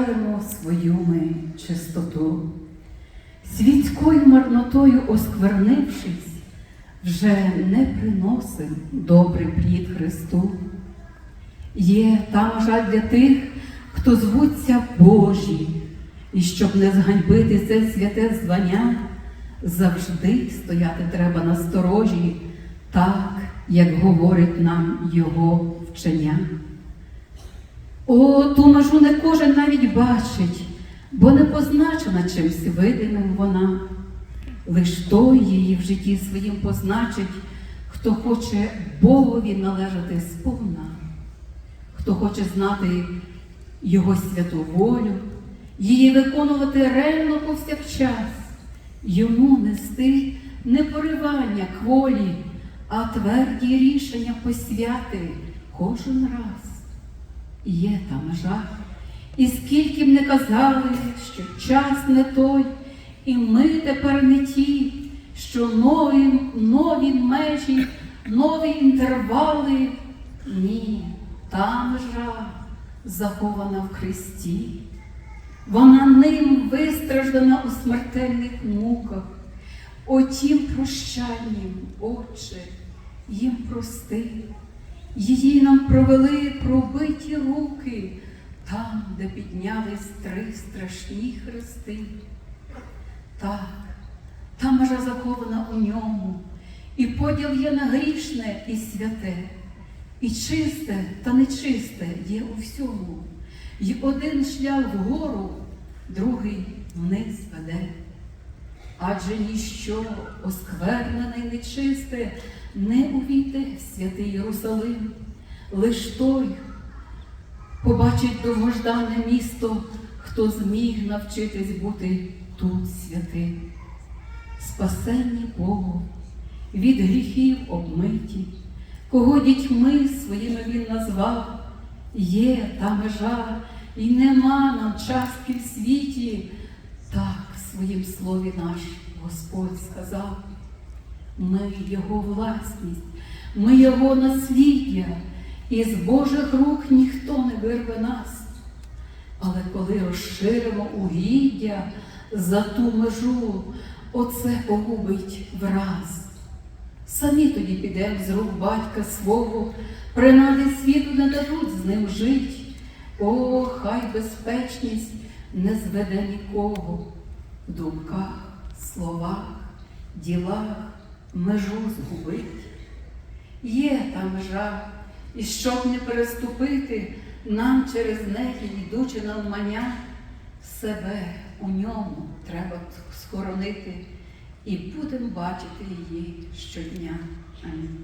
Втратимо свою ми чистоту, світською марнотою осквернившись, вже не приносим добрий плід Христу. Є та межа для тих, хто звуться Божі, і щоб не зганьбити це святе звання, завжди стояти треба на сторожі, так, як говорить нам Його вчення. О, ту межу не кожен бачить, бо не позначена чимсь видимим вона. Лиш той її в житті своїм позначить, хто хоче Богові належати сповна, хто хоче знати Його святу волю, її виконувати ревно повсякчас, йому нести не поривання кволі, а тверді рішення посвяти кожен раз є та межа. І скільки б не казали, що час не той, і ми тепер не ті, що нові, нові межі, нові інтервали. Ні, та межа захована в Христі. Вона ним вистраждана у смертельних муках. Отім прощанням, Отче, їм прости. Її нам провели пробиті руки там, де піднялись три страшні хрести. Так, та межа захована у ньому, і поділ є на грішне і святе, і чисте та нечисте є у всьому, І один шлях вгору, другий вниз веде. Адже ніщо осквернене й нечисте не увійде в святий Єрусалим, лиш той побачить довгождане місто, хто зміг навчитись бути тут святим. Спасенні Богу, від гріхів обмиті, кого дітьми своїми він назвав, є та межа, і нема нам частки в світі, так в своїм слові наш Господь сказав. Ми Його власність, ми Його насліддя, і з Божих рук ніхто не вирве нас. Але коли розширимо угіддя за ту межу, оце погубить враз. Самі тоді підемо з рук батька свого, принади світу не дадуть з ним жить. О, хай безпечність не зведе нікого в думках, словах, ділах межу згубить. Є та межа, і щоб не переступити, нам через неї, йдучи навмання, себе у ньому треба схоронити і будемо бачити її щодня. Амінь.